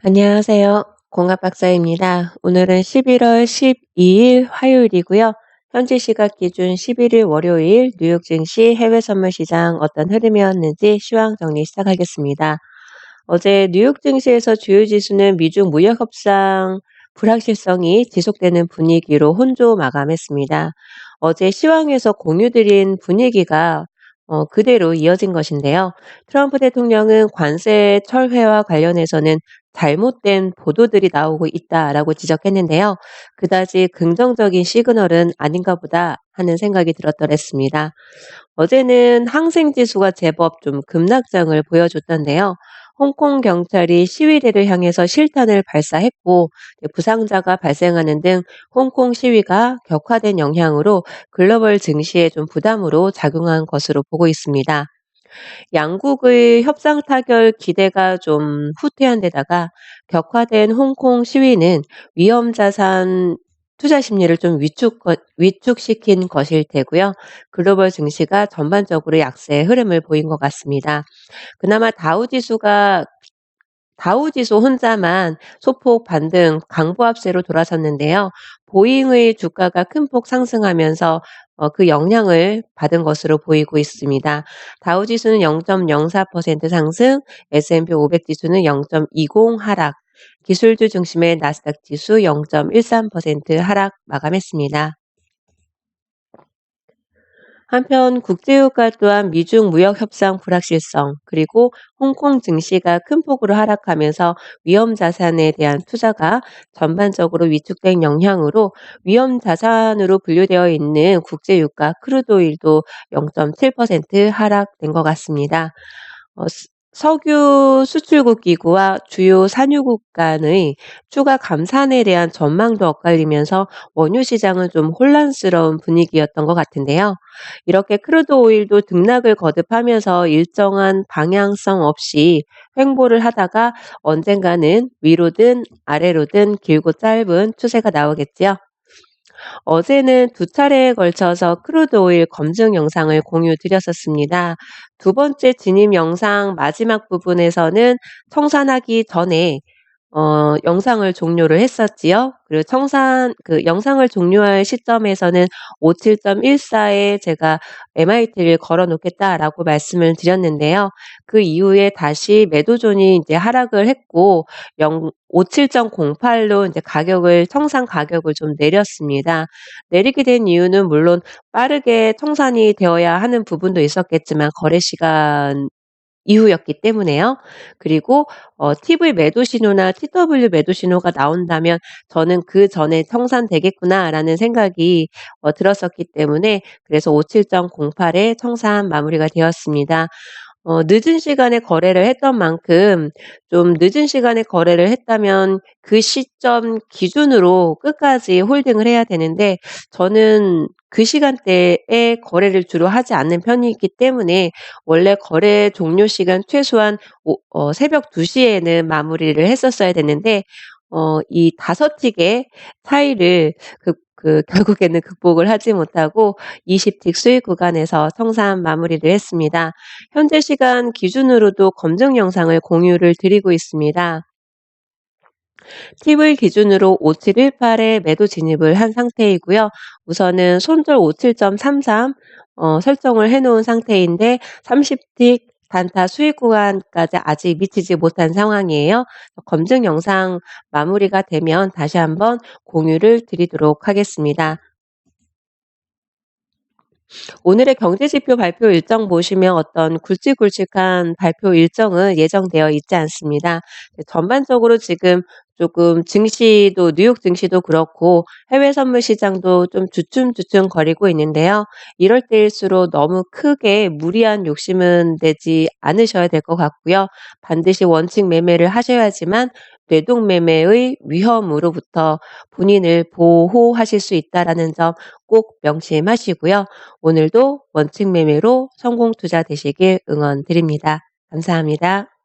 안녕하세요. 공합박사입니다. 오늘은 11월 12일 화요일이고요. 현지 시각 기준 11일 월요일 뉴욕 증시 해외 선물 시장 어떤 흐름이었는지 시황 정리 시작하겠습니다. 어제 뉴욕 증시에서 주요 지수는 미중 무역 협상 불확실성이 지속되는 분위기로 혼조 마감했습니다. 어제 시황에서 공유드린 분위기가 어, 그대로 이어진 것인데요. 트럼프 대통령은 관세 철회와 관련해서는 잘못된 보도들이 나오고 있다라고 지적했는데요. 그다지 긍정적인 시그널은 아닌가 보다 하는 생각이 들었더랬습니다. 어제는 항생 지수가 제법 좀 급락장을 보여줬던데요. 홍콩 경찰이 시위대를 향해서 실탄을 발사했고 부상자가 발생하는 등 홍콩 시위가 격화된 영향으로 글로벌 증시에 좀 부담으로 작용한 것으로 보고 있습니다. 양국의 협상 타결 기대가 좀 후퇴한 데다가 격화된 홍콩 시위는 위험 자산 투자 심리를 좀 위축, 위축시킨 것일 테고요. 글로벌 증시가 전반적으로 약세의 흐름을 보인 것 같습니다. 그나마 다우 지수가 다우 지수 혼자만 소폭 반등 강보합세로 돌아섰는데요. 보잉의 주가가 큰 폭 상승하면서 어, 그 영향을 받은 것으로 보이고 있습니다. 다우 지수는 0.04% 상승, S&P 500 지수는 0.20 하락, 기술주 중심의 나스닥 지수 0.13% 하락 마감했습니다. 한편 국제유가 또한 미중 무역 협상 불확실성 그리고 홍콩 증시가 큰 폭으로 하락하면서 위험 자산에 대한 투자가 전반적으로 위축된 영향으로 위험 자산으로 분류되어 있는 국제유가 크루드오일도 0.7% 하락된 것 같습니다. 어, 석유 수출국 기구와 주요 산유국 간의 추가 감산에 대한 전망도 엇갈리면서 원유 시장은 좀 혼란스러운 분위기였던 것 같은데요. 이렇게 크루드 오일도 등락을 거듭하면서 일정한 방향성 없이 횡보를 하다가 언젠가는 위로든 아래로든 길고 짧은 추세가 나오겠지요. 어제는 두 차례에 걸쳐서 크루드 오일 검증 영상을 공유 드렸었습니다. 두 번째 진입 영상 마지막 부분에서는 청산하기 전에 어 영상을 종료를 했었지요. 그리고 청산 그 영상을 종료할 시점에서는 57.14 에 제가 MIT를 걸어 놓겠다라고 말씀을 드렸는데요. 그 이후에 다시 매도 존이 이제 하락을 했고 0 57.08로 이제 가격을 청산 가격을 좀 내렸습니다. 내리게 된 이유는 물론 빠르게 청산이 되어야 하는 부분도 있었겠지만 거래 시간 이후였기 때문에요. 그리고 어 TV 매도 신호나 TW 매도 신호가 나온다면 저는 '그 전에 청산되겠구나.'라는 생각이 어 들었었기 때문에 그래서 57.08 에 청산 마무리가 되었습니다. 어 늦은 시간에 거래를 했던 만큼 좀 늦은 시간에 거래를 했다면 그 시점 기준으로 끝까지 홀딩을 해야 되는데 저는 그 시간대에 거래를 주로 하지 않는 편이기 때문에 원래 거래 종료 시간 최소한 오 어 새벽 2 시에는 마무리를 했었어야 됐는데 어 이 5 틱의 차이를 그 그 결국에는 극복을 하지 못하고 20 틱 수익 구간에서 청산 마무리를 했습니다. 현재 시간 기준으로도 검증 영상을 공유를 드리고 있습니다. 팁을 기준으로 5718에 매도 진입을 한 상태이고요. 우선은 손절 57.33 어, 설정을 해 놓은 상태인데 30틱 단타 수익 구간까지 아직 미치지 못한 상황이에요. 검증 영상 마무리가 되면 다시 한번 공유를 드리도록 하겠습니다. 오늘의 경제지표 발표 일정 보시면 어떤 굵직굵직한 발표 일정은 예정되어 있지 않습니다. 전반적으로 지금 조금 증시도 뉴욕 증시도 그렇고 해외 선물 시장도 좀 주춤주춤 거리고 있는데요. 이럴 때일수록 너무 크게 무리한 욕심은 내지 않으셔야 될 것 같고요. 반드시 원칙 매매를 하셔야지만 뇌동 매매의 위험으로부터 본인을 보호하실 수 있다라는 점 꼭 명심하시고요. 오늘도 원칙 매매로 성공 투자 되시길 응원드립니다. 감사합니다.